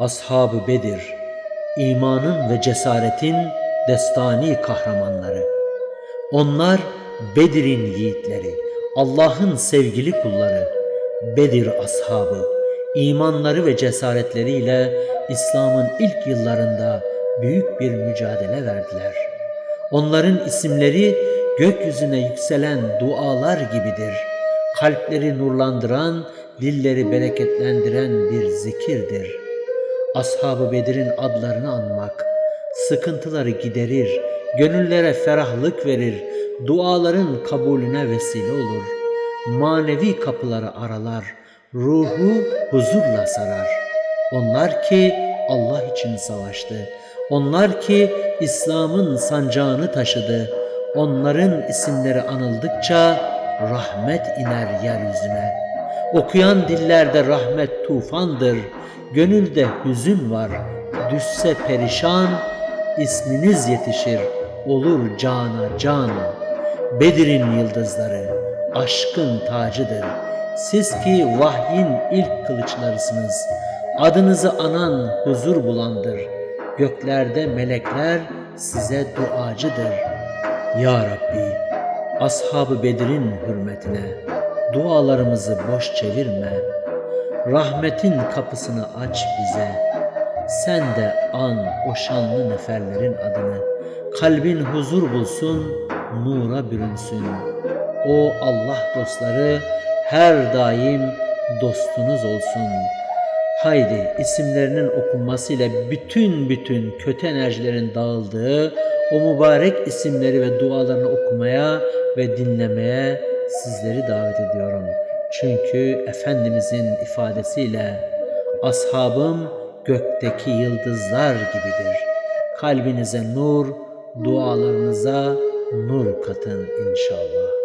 Ashab-ı Bedir, imanın ve cesaretin destani kahramanları. Onlar Bedir'in yiğitleri, Allah'ın sevgili kulları. Bedir ashabı, imanları ve cesaretleriyle İslam'ın ilk yıllarında büyük bir mücadele verdiler. Onların isimleri gökyüzüne yükselen dualar gibidir. Kalpleri nurlandıran, dilleri bereketlendiren bir zikirdir. Ashab-ı Bedir'in adlarını anmak, sıkıntıları giderir, gönüllere ferahlık verir, duaların kabulüne vesile olur. Manevi kapıları aralar, ruhu huzurla sarar. Onlar ki Allah için savaştı. Onlar ki İslam'ın sancağını taşıdı. Onların isimleri anıldıkça rahmet iner yeryüzüne. Okuyan dillerde rahmet tufandır. Gönülde hüzün var. Düşse perişan, isminiz yetişir. Olur cana can. Bedir'in yıldızları, aşkın tacıdır. Siz ki vahyin ilk kılıçlarısınız. Adınızı anan huzur bulandır. Göklerde melekler size duacıdır. Ya Rabbi, Ashab-ı Bedir'in hürmetine dualarımızı boş çevirme. Rahmetin kapısını aç bize. Sen de an o şanlı neferlerin adını. Kalbin huzur bulsun, nura bürünsün. O Allah dostları her daim dostunuz olsun. Haydi isimlerinin okunmasıyla bütün bütün kötü enerjilerin dağıldığı o mübarek isimleri ve dualarını okumaya ve dinlemeye sizleri davet ediyorum. Çünkü Efendimizin ifadesiyle ashabım gökteki yıldızlar gibidir. Kalbinize nur, dualarınıza nur katın inşallah.